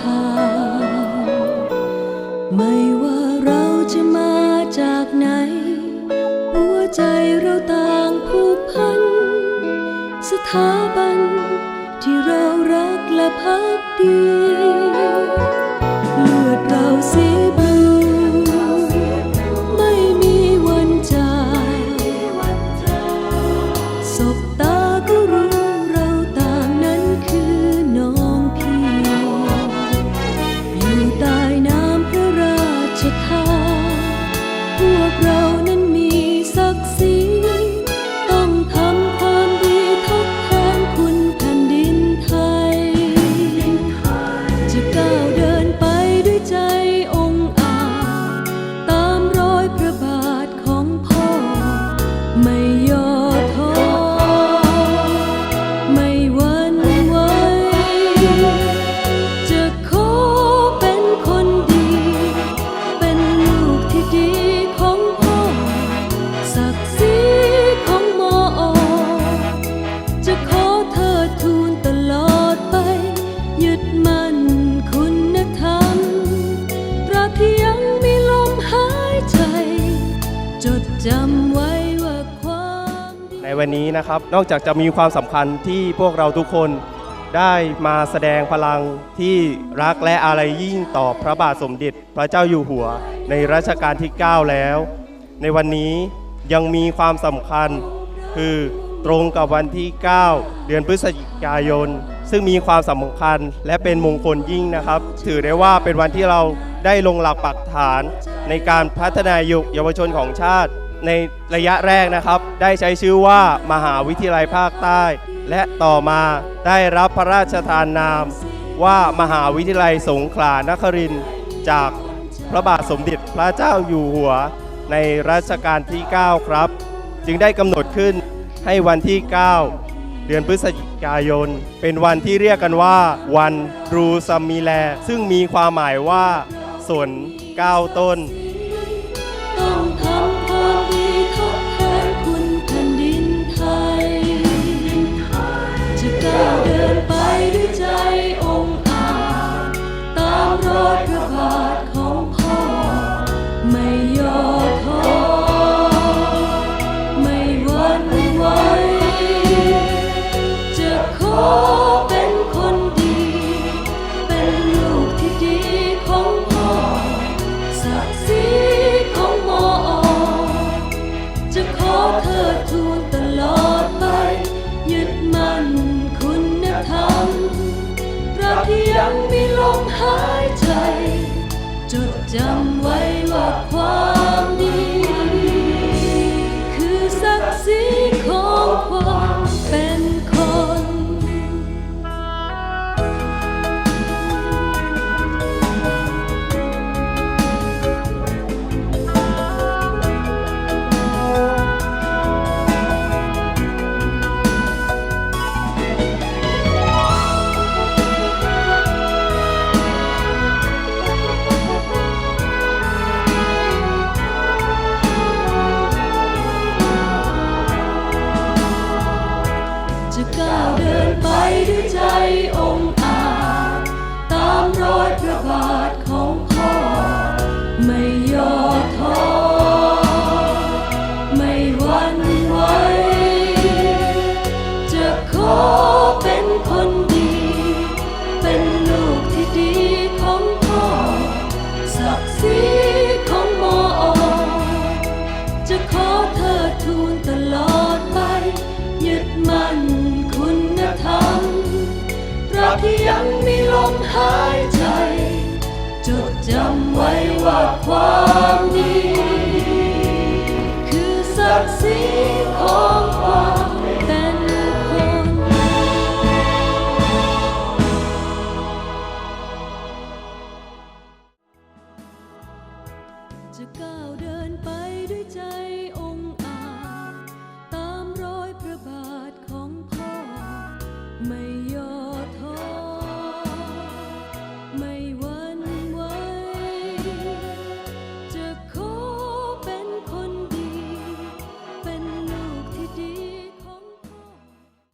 ทางไม่ว่าเราจะมาจากไหน หัวใจเราต่างผูกพัน สถาบันที่เรารักและพักดี ในวันนี้นะครับนอกจากจะมีความสำคัญที่พวกเราทุกคนได้มาแสดงพลังที่รักและอาลัยยิ่งต่อพระบาทสมเด็จพระเจ้าอยู่หัวในรัชกาลที่ 9 แล้ว ในวันนี้ยังมีความสำคัญคือตรงกับวันที่ 9 เดือนพฤศจิกายน ซึ่งมีความสำคัญและเป็นมงคลยิ่งนะครับ ถือได้ว่าเป็นวันที่เราได้ลงหลักปักฐานในการพัฒนายุคเยาวชนของชาติ ในระยะแรกนะครับ ได้ใช้ชื่อว่ามหาวิทยาลัยภาคใต้ และต่อมาได้รับพระราชทานนาม ว่ามหาวิทยาลัยสงขลานครินทร์จากพระบาทสมเด็จพระเจ้าอยู่หัว ในรัชกาลที่ 9 ครับ จึงได้กำหนดขึ้นให้วันที่ 9 เดือนพฤศจิกายน เป็นวันที่เรียกกันว่า วันรูซามีแล ซึ่งมีความหมายว่าสนเก้าต้น เป็นคนดี เป็นลูกที่ดีของพ่อศักดิ์ศรีของมอจะขอเธอทูลตลอดไป ยึดมั่นคุณธรรมตราบที่ยังมีลมหายใจ จดจำไว้ว่าความ เป็นคนดี เป็นลูกที่ดีของพ่อศักดิ์ศรีของมออจะขอเธอทูลตลอดไป ยึดมั่นคุณธรรมตราบที่ยังมีลมหายใจ จดจำไว้ว่าความดี ด้วยใจ